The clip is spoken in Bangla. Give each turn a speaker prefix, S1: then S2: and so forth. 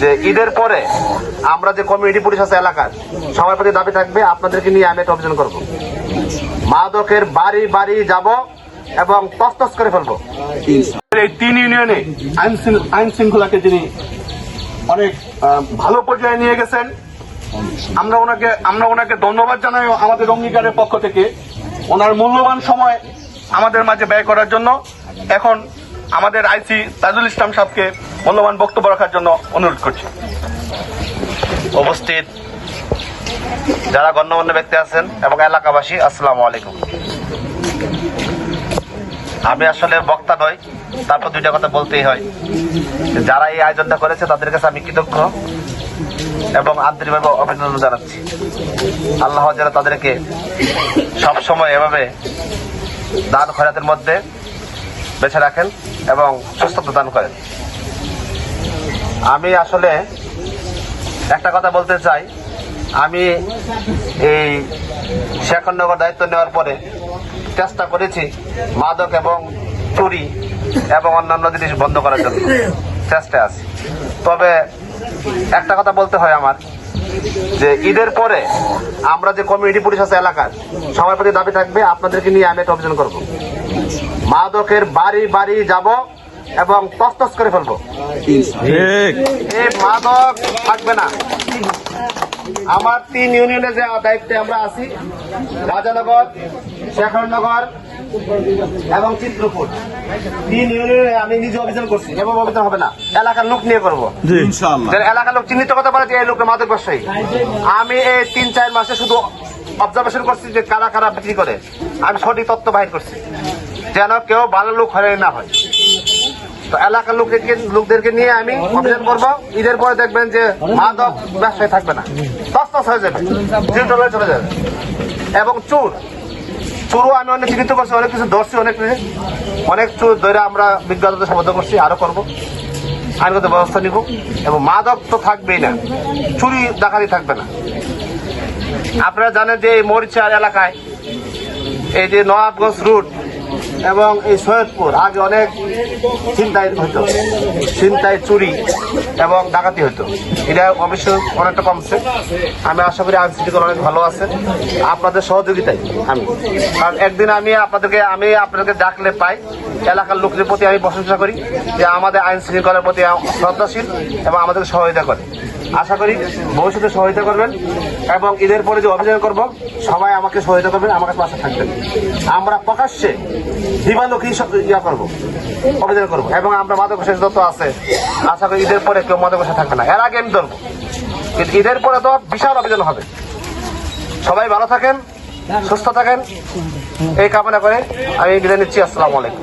S1: যে ঈদের পরে আমরা যে কমিউনিটি পুলিশ আছে এলাকার, সবার প্রতি দাবি থাকবে, আপনাদেরকে নিয়ে আমি একটা অভিযান করব। মাদকের বাড়ি বাড়ি যাব এবং তস্তস করে ফেলব।
S2: এই তিন ইউনিয়নে আইন শৃঙ্খলাকে যিনি অনেক ভালো পর্যায়ে নিয়ে গেছেন, আমরা ওনাকে আমরা ওনাকে ধন্যবাদ জানাই আমাদের অঙ্গীকারের পক্ষ থেকে। ওনার মূল্যবান সময় আমাদের মাঝে ব্যয় করার জন্য। এখন আমাদের আইসি তাজুল ইসলাম সাহেবকে মূল্যবান বক্তব্য রাখার জন্য অনুরোধ করছি।
S1: উপস্থিত যারা গণ্যমান্য ব্যক্তি আছেন এবং এলাকাবাসী, আসসালামু আলাইকুম। আমি আসলে বক্তা নই, তারপর দুইটা কথা বলতেই হয়। যারা এই আয়োজনটা করেছে, তাদের কাছে আমি কৃতজ্ঞ এবং আন্তরিকভাবে অভিনন্দন জানাচ্ছি। আল্লাহ যেন তাদেরকে সবসময় এভাবে দান খরাতের মধ্যে বেছে রাখেন এবং সুস্থতা দান করেন। আমি আসলে একটা কথা বলতে চাই। আমি এই শেখরনগর দায়িত্ব নেওয়ার পরে চেষ্টা করেছি মাদক এবং চুরি এবং অন্যান্য জিনিস বন্ধ করার জন্য। চেষ্টা আছে। তবে একটা কথা বলতে হয় আমার, যে ঈদের পরে আমরা যে কমিউনিটি পুলিশ আছে এলাকার, সবার প্রতি দাবি থাকবে, আপনাদেরকে নিয়ে আমি একটা অভিযান করব। মাদকের বাড়ি বাড়ি যাব এবং তস্তস করে ফেলব। মাদক থাকবে না। আমার তিন ইউনিয়নে যে দায়িত্বে আমরা আছি রাজানগর শেখরনগর এবং চিত্রপুর তিন ইউনিয়নে আমি নিজে অভিযান করছি এবং অভিযান হবে না। এলাকার লোক নিয়ে করব। এলাকার লোক চিহ্নিত করতে পারে যে এই লোকটা মাদক ব্যবসায়ী। আমি এই তিন চার মাসে শুধু অবজারভেশন করছি যে কারা কারা বিক্রি করে। আমি সঠিক তথ্য বাহির করছি। যেন কেউ ভালো লোক হয়ে না হয়। তো এলাকার লোকদেরকে লোকদেরকে নিয়ে আমি অভিযান করব। ঈদের পরে দেখবেন যে মাদক ব্যবসায় থাকবে না। তস্তস হয়ে যাবে। চলে যাবে। এবং চুর। চুরও আমি অনেক চিহ্নিত করছি, অনেক কিছু ধরছি, অনেক কিছু। অনেক চুর ধরে আমরা বিজ্ঞাপন সম্বোধন করছি, আরও করব। আইনগত ব্যবস্থা নিব। এবং মাদক তো থাকবেই না। চুরি, ডাকাতি থাকবে না। আপনারা জানেন যে এই মরিচার এলাকায় এই যে নবাবগঞ্জ রুট এবং এই সৈয়দপুর, আগে অনেক চিন্তায় হতো চিন্তায় চুরি এবং ডাকাতি হতো এটা অবশ্য অনেকটা কমছে। আমি আশা করি আইন শৃঙ্খলা অনেক ভালো আছে। আপনাদের সহযোগিতায় আমি। কারণ একদিন আমি আপনাদেরকে আমি আপনাদেরকে ডাকলে পাই। এলাকার লোকদের প্রতি আমি প্রশংসা করি যে আমাদের আইন শৃঙ্খলার প্রতি শ্রদ্ধাশীল এবং আমাদেরকে সহযোগিতা করে। আশা করি ভবিষ্যতে সহায়তা করবেন এবং ঈদের পরে যে অভিযান করব, সবাই আমাকে সহায়তা করবেন, আমার কাছে পাশে থাকবেন। আমরা প্রকাশ্যে দিবালোকই ইয়া করব, অভিযান করব এবং আমরা মাদক শেষ যত আছে। আশা করি ঈদের পরে কেউ মাদক থাকবে না। এর আগে আমি ধরবো। ঈদের পরে তো বিশাল অভিযান হবে। সবাই ভালো থাকেন, সুস্থ থাকেন। এই কামনা করে আমি বিদায় নিচ্ছি। আসসালামু আলাইকুম।